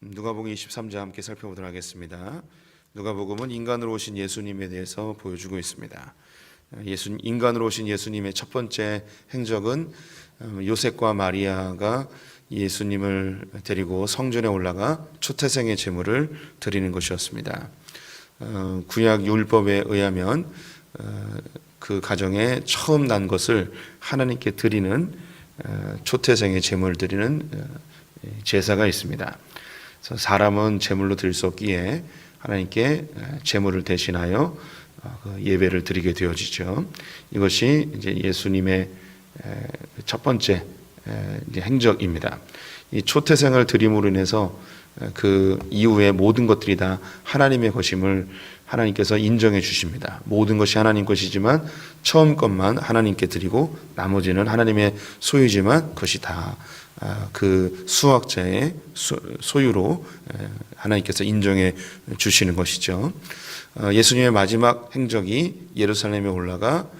누가복음 23장 함께 살펴보도록 하겠습니다. 누가복음은 인간으로 오신 예수님에 대해서 보여주고 있습니다. 예수 인간으로 오신 예수님의 첫 번째 행적은 어, 요셉과 마리아가 예수님을 데리고 성전에 올라가 초태생의 제물을 드리는 것이었습니다. 어, 구약 율법에 의하면 어, 그 가정에 처음 난 것을 하나님께 드리는 어, 초태생의 제물 드리는 어, 제사가 있습니다. 사람은 제물로 드릴 수 없기에 하나님께 제물을 대신하여 어, 그 예배를 드리게 되어지죠. 이것이 이제 예수님의 첫 번째 행적입니다. 이 초태생을 드림으로 인해서 그 이후의 모든 것들이 다 하나님의 것임을 하나님께서 인정해 주십니다. 모든 것이 하나님 것이지만 처음 것만 하나님께 드리고 나머지는 하나님의 소유지만 그것이 다 그 수학자의 소유로 하나님께서 인정해 주시는 것이죠. 어, 예수님의 마지막 행적이 예루살렘에 올라가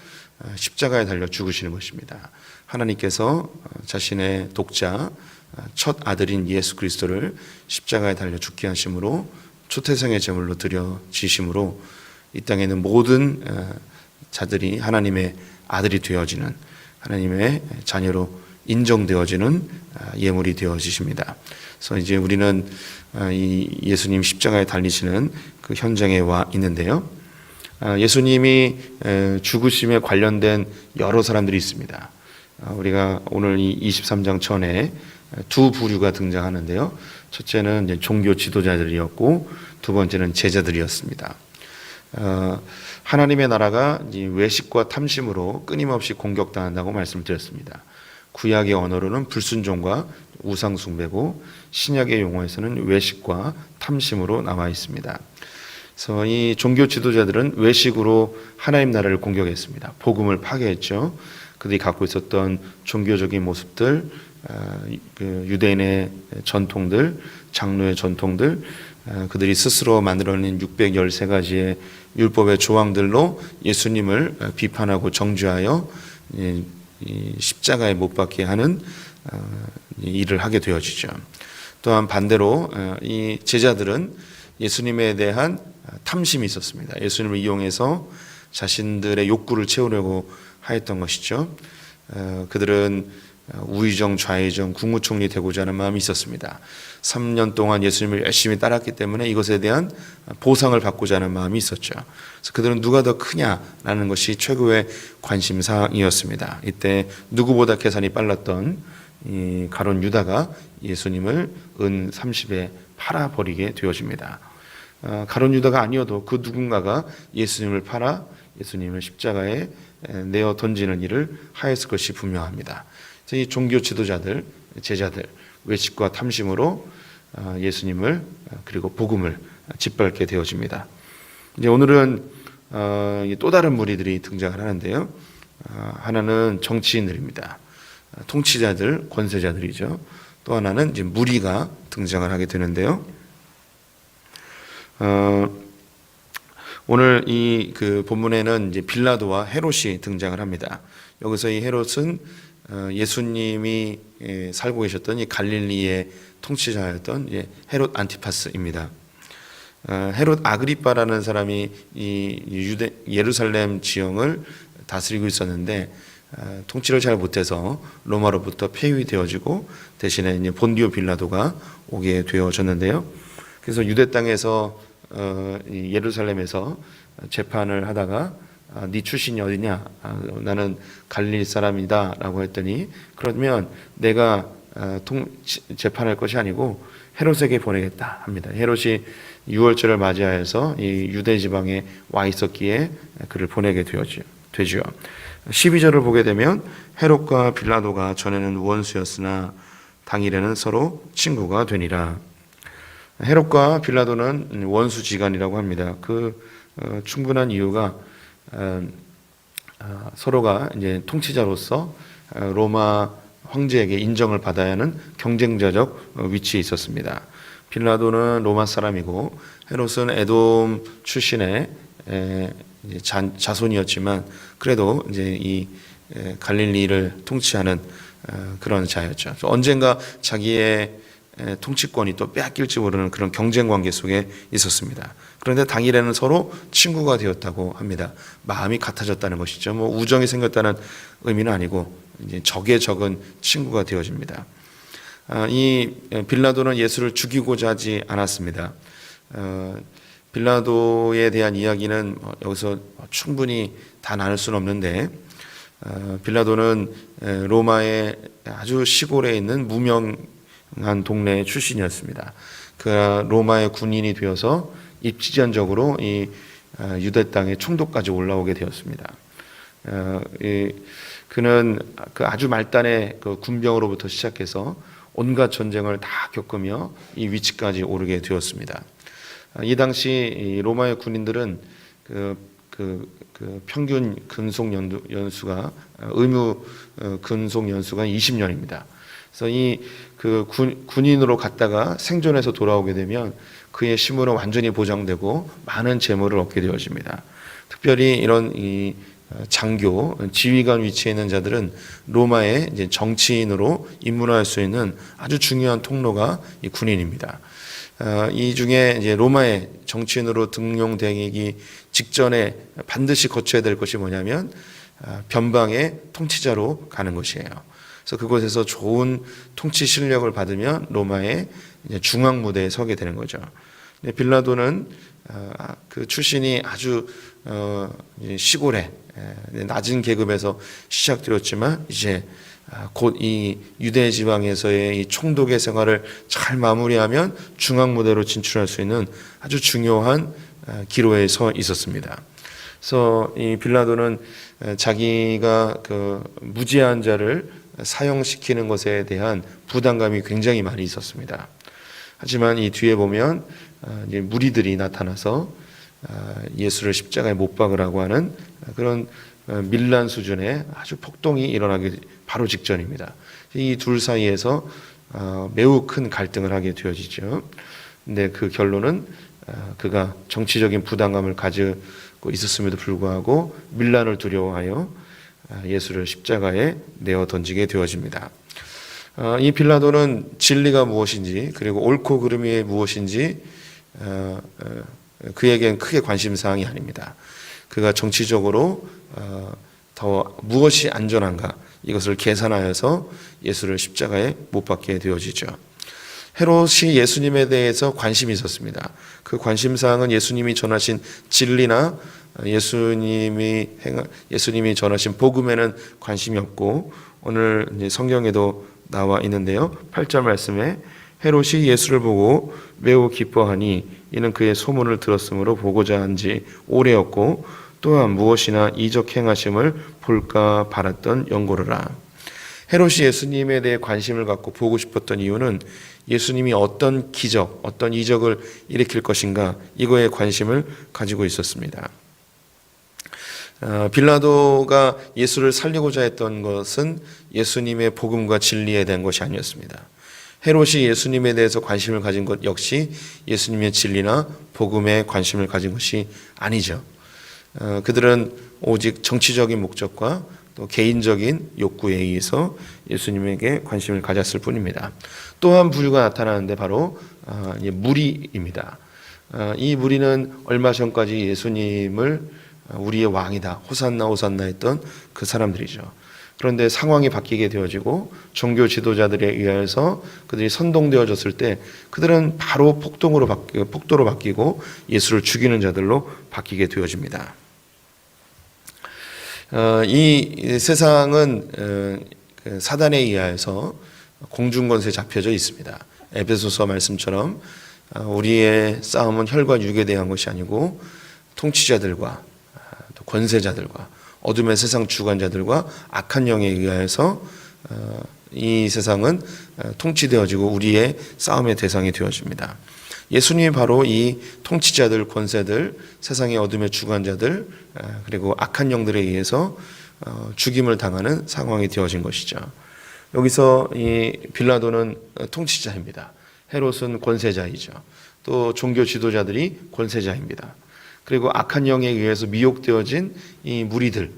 십자가에 달려 죽으시는 것입니다. 하나님께서 자신의 독자 첫 아들인 예수 그리스도를 십자가에 달려 죽게 하심으로 초태생의 제물로 드려 지심으로 이 땅에는 모든 자들이 하나님의 아들이 되어지는 하나님의 자녀로 인정되어지는 예물이 되어지십니다. 그래서 이제 우리는 이 예수님 십자가에 달리시는 그 현장에 와 있는데요. 예수님이 죽으심에 관련된 여러 사람들이 있습니다. 우리가 오늘 이 23장 전에 두 부류가 등장하는데요. 첫째는 종교 지도자들이었고 두 번째는 제자들이었습니다. 하나님의 나라가 외식과 탐심으로 끊임없이 공격당한다고 말씀드렸습니다. 구약의 언어로는 불순종과 우상 숭배고 신약의 용어에서는 외식과 탐심으로 나와 있습니다. 그래서 이 종교 지도자들은 외식으로 하나님 나라를 공격했습니다. 복음을 파괴했죠. 그들이 갖고 있었던 종교적인 모습들, 그 유대인의 전통들, 장로의 전통들, 그들이 스스로 만들어낸 613가지의 율법의 조항들로 예수님을 비판하고 정죄하여 십자가에 못 박게 하는 어, 일을 하게 되어지죠. 또한 반대로 어, 이 제자들은 예수님에 대한 탐심이 있었습니다. 예수님을 이용해서 자신들의 욕구를 채우려고 하였던 것이죠. 어, 그들은 우의정, 좌의정, 국무총리 되고자 하는 마음이 있었습니다. 3년 동안 예수님을 열심히 따랐기 때문에 이것에 대한 보상을 받고자 하는 마음이 있었죠. 그래서 그들은 누가 더 크냐라는 것이 최고의 관심사이었습니다. 이때 누구보다 계산이 빨랐던 이 가론 유다가 예수님을 은 30에 팔아 버리게 되어집니다. 어, 가론 유다가 아니어도 그 누군가가 예수님을 팔아 예수님을 십자가에 내어 던지는 일을 하였을 것이 분명합니다. 이 종교 지도자들, 제자들, 외식과 탐심으로 어, 예수님을 어, 그리고 복음을 짓밟게 되어집니다. 이제 오늘은 또 다른 무리들이 등장을 하는데요. 하나는 정치인들입니다. 통치자들, 권세자들이죠. 또 하나는 이제 무리가 등장을 하게 되는데요. 어, 오늘 이 그 본문에는 이제 빌라도와 헤롯이 등장을 합니다. 여기서 이 헤롯은 어, 예수님이 예, 살고 계셨던 이 갈릴리의 통치자였던 헤롯 안티파스입니다. 어, 헤롯 아그리파라는 사람이 이 유대 예루살렘 지형을 다스리고 있었는데 어, 통치를 잘 못해서 로마로부터 폐위되어지고 대신에 이제 본디오 빌라도가 오게 되어졌는데요. 그래서 유대 땅에서 예루살렘에서 재판을 하다가 아, 네 출신이 어디냐? 아, 나는 갈릴 사람이다라고 했더니 그러면 내가 아, 통, 재판할 것이 아니고 헤롯에게 보내겠다 합니다. 헤롯이 6월절을 맞이하여서 이 유대 지방에 와 있었기에 그를 보내게. 되죠. 12절을 보게 되면 헤롯과 빌라도가 전에는 원수였으나 당일에는 서로 친구가 되니라. 헤롯과 빌라도는 원수지간이라고 합니다. 그 어, 충분한 이유가 서로가 이제 통치자로서 어, 로마 황제에게 인정을 받아야 하는 경쟁자적 위치에 있었습니다. 빌라도는 로마 사람이고 헤롯은 에돔 출신의 자손이었지만 그래도 이제 이 갈릴리를 통치하는 그런 자였죠. 언젠가 자기의 에, 통치권이 또 빼앗길지 모르는 그런 경쟁 관계 속에 있었습니다. 그런데 당일에는 서로 친구가 되었다고 합니다. 마음이 같아졌다는 것이죠. 뭐 우정이 생겼다는 의미는 아니고 이제 적의 적은 친구가 되어집니다. 아, 이 빌라도는 예수를 죽이고자 하지 않았습니다. 어, 빌라도에 대한 이야기는 뭐 여기서 충분히 다 나눌 수는 없는데 어, 빌라도는 에, 로마의 아주 시골에 있는 무명 한 동네 출신이었습니다. 그 로마의 군인이 되어서 입지전적으로 이 아, 유대 땅의 총독까지 올라오게 되었습니다. 어, 이, 그는 그 아주 말단의 그 군병으로부터 시작해서 온갖 전쟁을 다 겪으며 이 위치까지 오르게 되었습니다. 아, 이 당시 이 로마의 군인들은 그, 그, 그 평균 근속 연수가 어, 의무 어, 근속 연수가 20년입니다. 그래서 이 그 군인으로 갔다가 생존해서 돌아오게 되면 그의 시물은 완전히 보장되고 많은 재물을 얻게 되어집니다. 특별히 이런 이 어, 장교, 지휘관 위치에 있는 자들은 로마의 이제 정치인으로 입문할 수 있는 아주 중요한 통로가 이 군인입니다. 어, 이 중에 이제 로마의 정치인으로 등용되기 직전에 반드시 거쳐야 될 것이 뭐냐면 어, 변방의 통치자로 가는 것이에요. 그래서 그곳에서 좋은 통치 실력을 받으면 로마의 중앙 무대에 서게 되는 거죠. 빌라도는 어, 그 출신이 아주 어, 시골에 에, 낮은 계급에서 시작되었지만 이제 아, 곧이 유대 지방에서의 이 총독의 생활을 잘 마무리하면 중앙 무대로 진출할 수 있는 아주 중요한 아, 기로에 서 있었습니다. 그래서 이 빌라도는 에, 자기가 그 무지한 자를 사형시키는 것에 대한 부담감이 굉장히 많이 있었습니다. 하지만 이 뒤에 보면 아, 무리들이 나타나서 아, 예수를 십자가에 못 박으라고 하는 그런 어, 밀란 수준의 아주 폭동이 일어나기 바로 직전입니다. 이 둘 사이에서 어, 매우 큰 갈등을 하게 되어지죠. 근데 그 결론은 어, 그가 정치적인 부담감을 가지고 있었음에도 불구하고 밀란을 두려워하여 예수를 십자가에 내어 던지게 되어집니다. 이 빌라도는 진리가 무엇인지 그리고 옳고 그름이 무엇인지 그에겐 크게 관심 사항이 아닙니다. 그가 정치적으로 더 무엇이 안전한가 이것을 계산하여서 예수를 십자가에 못 박게 되어지죠. 헤롯이 예수님에 대해서 관심이 있었습니다. 그 관심 사항은 예수님이 전하신 진리나 예수님이 행 예수님이 전하신 복음에는 관심이 없고 오늘 성경에도 나와 있는데요. 8절 말씀에 헤롯이 예수를 보고 매우 기뻐하니 이는 그의 소문을 들었으므로 보고자 한 지 오래였고 또한 무엇이나 이적 행하심을 볼까 바랐던 연고르라. 헤롯이 예수님에 대해 관심을 갖고 보고 싶었던 이유는 예수님이 어떤 기적, 어떤 이적을 일으킬 것인가 이거에 관심을 가지고 있었습니다. 어, 빌라도가 예수를 살리고자 했던 것은 예수님의 복음과 진리에 대한 것이 아니었습니다. 헤롯이 예수님에 대해서 관심을 가진 것 역시 예수님의 진리나 복음에 관심을 가진 것이 아니죠. 어, 그들은 오직 정치적인 목적과 또 개인적인 욕구에 의해서 예수님에게 관심을 가졌을 뿐입니다. 또한 부류가 나타나는데 바로 어, 무리입니다. 어, 이 무리는 얼마 전까지 예수님을 우리의 왕이다, 호산나 호산나 했던 그 사람들이죠. 그런데 상황이 바뀌게 되어지고 종교 지도자들에 의해서 그들이 선동되어졌을 때 그들은 바로 폭동으로 바뀌, 폭도로 바뀌고 예수를 죽이는 자들로 바뀌게 되어집니다. 어, 이 세상은 어, 그 사단에 의하여서 공중권세 잡혀져 있습니다. 에베소서 말씀처럼 어, 우리의 싸움은 혈과 육에 대한 것이 아니고 통치자들과 권세자들과 어둠의 세상 주관자들과 악한 영에 의하여서 이 세상은 통치되어지고 우리의 싸움의 대상이 되어집니다. 예수님이 바로 이 통치자들, 권세들, 세상의 어둠의 주관자들, 그리고 악한 영들에 의해서 어, 죽임을 당하는 상황이 되어진 것이죠. 여기서 이 빌라도는 통치자입니다. 헤롯은 권세자이죠. 또 종교 지도자들이 권세자입니다. 그리고 악한 영에 의해서 미혹되어진 이 무리들,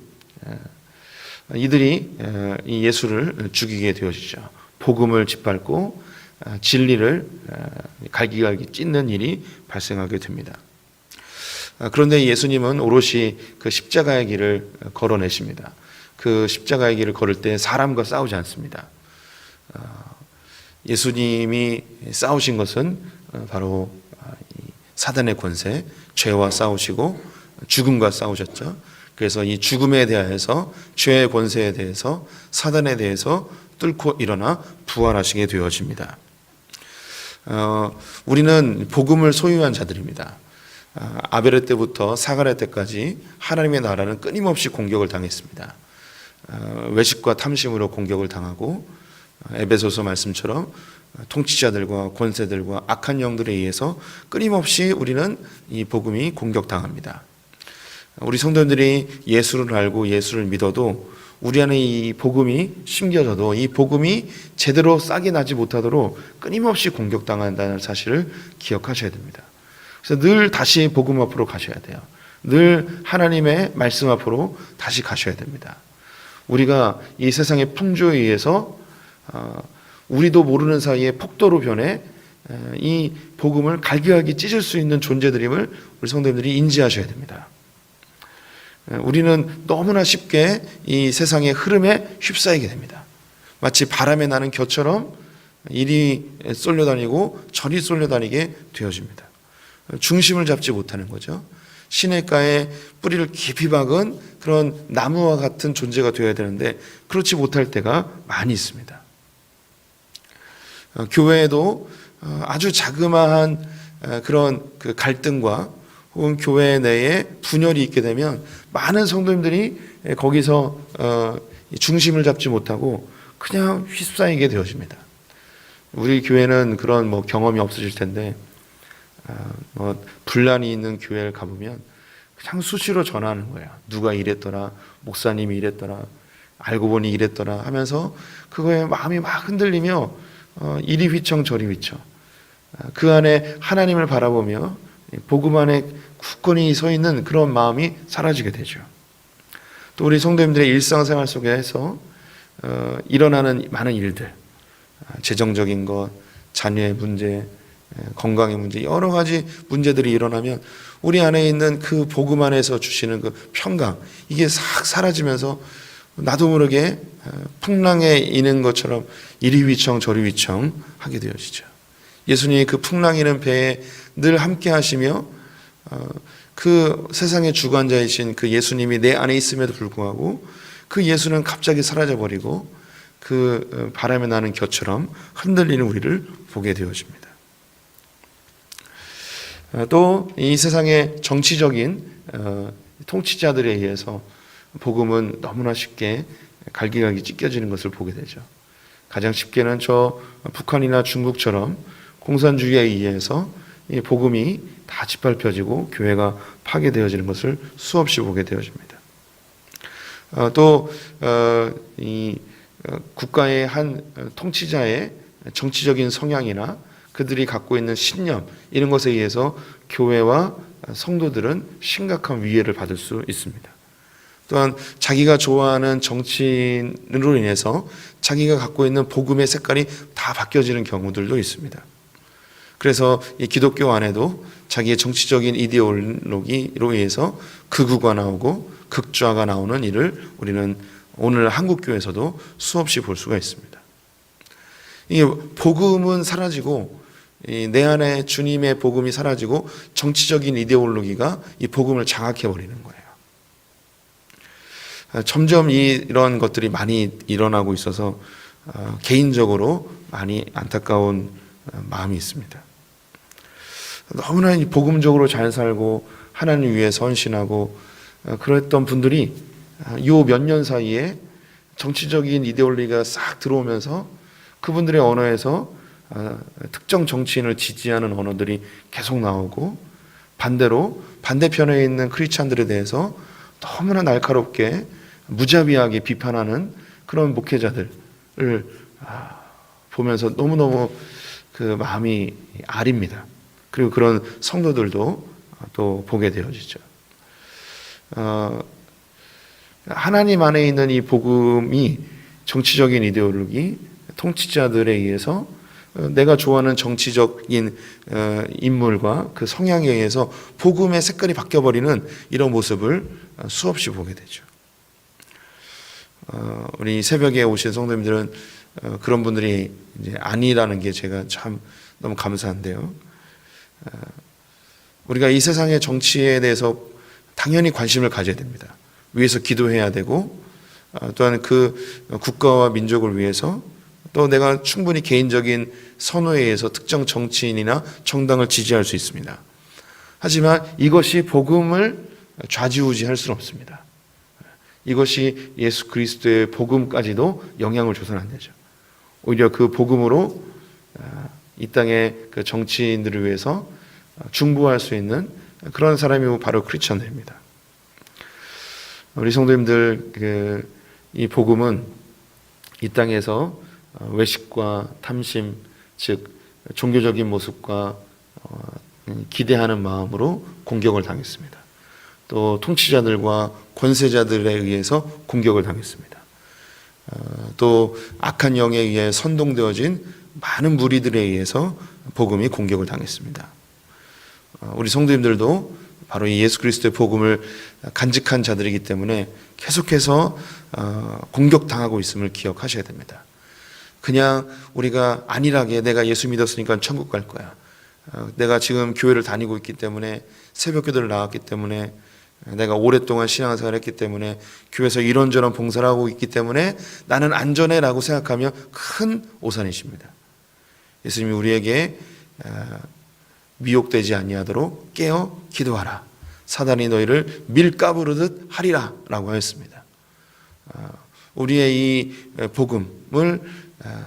이들이 이 예수를 죽이게 되어지죠. 복음을 짓밟고 아, 진리를 아, 갈기갈기 찢는 일이 발생하게 됩니다. 아, 그런데 예수님은 오롯이 그 십자가의 길을 걸어내십니다. 그 십자가의 길을 걸을 때 사람과 싸우지 않습니다. 아, 예수님이 싸우신 것은 어, 바로 아, 이 사단의 권세, 죄와 싸우시고 죽음과 싸우셨죠. 그래서 이 죽음에 대하여서 죄의 권세에 대해서 사단에 대해서 뚫고 일어나 부활하시게 되어집니다. 어, 우리는 복음을 소유한 자들입니다. 아, 아베르 때부터 사가랴 때까지 하나님의 나라는 끊임없이 공격을 당했습니다. 어, 외식과 탐심으로 공격을 당하고 어, 에베소서 말씀처럼 통치자들과 권세들과 악한 영들에 의해서 끊임없이 우리는 이 복음이 공격당합니다. 우리 성도들이 예수를 알고 예수를 믿어도 우리 안에 이 복음이 심겨져도 이 복음이 제대로 싹이 나지 못하도록 끊임없이 공격당한다는 사실을 기억하셔야 됩니다. 그래서 늘 다시 복음 앞으로 가셔야 돼요. 늘 하나님의 말씀 앞으로 다시 가셔야 됩니다. 우리가 이 세상의 풍조에 의해서 어, 우리도 모르는 사이에 폭도로 변해 에, 이 복음을 갈기갈기 찢을 수 있는 존재들임을 우리 성도님들이 인지하셔야 됩니다. 에, 우리는 너무나 쉽게 이 세상의 흐름에 휩싸이게 됩니다. 마치 바람에 나는 겨처럼 이리 쏠려다니고 저리 쏠려다니게 되어집니다. 중심을 잡지 못하는 거죠. 시냇가에 뿌리를 깊이 박은 그런 나무와 같은 존재가 되어야 되는데 그렇지 못할 때가 많이 있습니다. 어, 교회에도 어, 아주 자그마한 어, 그런 그 갈등과 혹은 교회 내에 분열이 있게 되면 많은 성도님들이 거기서 어, 이 중심을 잡지 못하고 그냥 휩싸이게 되어집니다. 우리 교회는 그런 뭐 경험이 없으실 텐데 아, 뭐 분란이 있는 교회를 가보면 그냥 수시로 전하는 거야. 누가 이랬더라, 목사님이 이랬더라, 알고 보니 이랬더라 하면서 그거에 마음이 막 흔들리며 어, 이리 휘청 저리 휘청 아, 그 안에 하나님을 바라보며 복음 안에 굳건히 서 있는 그런 마음이 사라지게 되죠. 또 우리 성도님들의 일상생활 속에서 어, 일어나는 많은 일들, 아, 재정적인 것, 자녀의 문제, 건강의 문제, 여러 가지 문제들이 일어나면 우리 안에 있는 그 복음 안에서 주시는 그 평강, 이게 싹 사라지면서 나도 모르게 어, 풍랑에 이는 것처럼 이리 위청 저리 위청 하게 되어지죠. 예수님이 그 풍랑이는 배에 늘 함께 하시며 어, 그 세상의 주관자이신 그 예수님이 내 안에 있음에도 불구하고 그 예수는 갑자기 사라져 버리고 그 어, 바람에 나는 겨처럼 흔들리는 우리를 보게 되어집니다. 또 이 세상의 정치적인 통치자들에 의해서 복음은 너무나 쉽게 갈기갈기 찢겨지는 것을 보게 되죠. 가장 쉽게는 저 북한이나 중국처럼 공산주의에 의해서 이 복음이 다 짓밟혀지고 교회가 파괴되어지는 것을 수없이 보게 되어집니다. 어, 또이 어, 국가의 한 통치자의 정치적인 성향이나 그들이 갖고 있는 신념 이런 것에 의해서 교회와 성도들은 심각한 위해를 받을 수 있습니다. 또한 자기가 좋아하는 정치인으로 인해서 자기가 갖고 있는 복음의 색깔이 다 바뀌어지는 경우들도 있습니다. 그래서 이 기독교 안에도 자기의 정치적인 이데올로기로 인해서 극우가 나오고 극좌가 나오는 일을 우리는 오늘 한국 교회에서도 수없이 볼 수가 있습니다. 이게 복음은 사라지고 내 안에 주님의 복음이 사라지고 정치적인 이데올로기가 이 복음을 장악해 버리는 거예요. 점점 이런 것들이 많이 일어나고 있어서 어, 개인적으로 많이 안타까운 어, 마음이 있습니다. 너무나 복음적으로 잘 살고 하나님 위해 선신하고 어, 그랬던 분들이 요 몇 년 사이에 정치적인 이데올로기가 싹 들어오면서 그분들의 언어에서 특정 정치인을 지지하는 언어들이 계속 나오고 반대로 반대편에 있는 크리스찬들에 대해서 너무나 날카롭게 무자비하게 비판하는 그런 목회자들을 아, 보면서 너무너무 그 마음이 아립니다. 그리고 그런 성도들도 또 보게 되어지죠. 어, 하나님 안에 있는 이 복음이 정치적인 이데올로기, 통치자들에 의해서 어, 내가 좋아하는 정치적인 어, 인물과 그 성향에 의해서 복음의 색깔이 바뀌어버리는 이런 모습을 어, 수없이 보게 되죠. 어, 우리 새벽에 오신 성도님들은 어, 그런 분들이 아니라는 게 제가 참 너무 감사한데요. 어, 우리가 이 세상의 정치에 대해서 당연히 관심을 가져야 됩니다. 위해서 기도해야 되고 어, 또한 그 국가와 민족을 위해서 또 내가 충분히 개인적인 선호에 의해서 특정 정치인이나 정당을 지지할 수 있습니다. 하지만 이것이 복음을 좌지우지할 수는 없습니다. 이것이 예수 그리스도의 복음까지도 영향을 줘서는 안 되죠. 오히려 그 복음으로 아, 이 땅의 그 정치인들을 위해서 중보할 수 있는 그런 사람이 바로 크리스천들입니다. 우리 성도님들 그 이 복음은 이 땅에서 어, 외식과 탐심, 즉 종교적인 모습과 어, 기대하는 마음으로 공격을 당했습니다. 또 통치자들과 권세자들에 의해서 공격을 당했습니다. 어, 또 악한 영에 의해 선동되어진 많은 무리들에 의해서 복음이 공격을 당했습니다. 어, 우리 성도님들도 바로 이 예수 그리스도의 복음을 간직한 자들이기 때문에 계속해서 어, 공격당하고 있음을 기억하셔야 됩니다. 그냥 우리가 안일하게 내가 예수 믿었으니까 천국 갈 거야. 어, 내가 지금 교회를 다니고 있기 때문에 새벽 기도를 나왔기 때문에 내가 오랫동안 신앙생활을 했기 때문에 교회에서 이런저런 봉사를 하고 있기 때문에 나는 안전해라고 생각하면 큰 오산이십니다. 예수님이 우리에게 어, 미혹되지 아니하도록 깨어 기도하라. 사단이 너희를 밀가부르듯 하리라라고 하였습니다. 어, 우리의 이 복음을 어,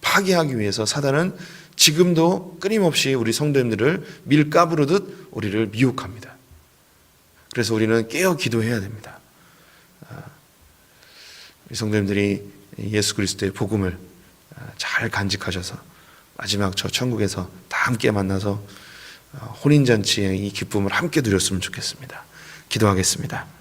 파괴하기 위해서 사단은 지금도 끊임없이 우리 성도님들을 밀가부르듯 우리를 미혹합니다. 그래서 우리는 깨어 기도해야 됩니다. 어, 우리 성도님들이 예수 그리스도의 복음을 잘 간직하셔서 마지막 저 천국에서 다 함께 만나서 혼인잔치의 이 기쁨을 함께 누렸으면 좋겠습니다. 기도하겠습니다.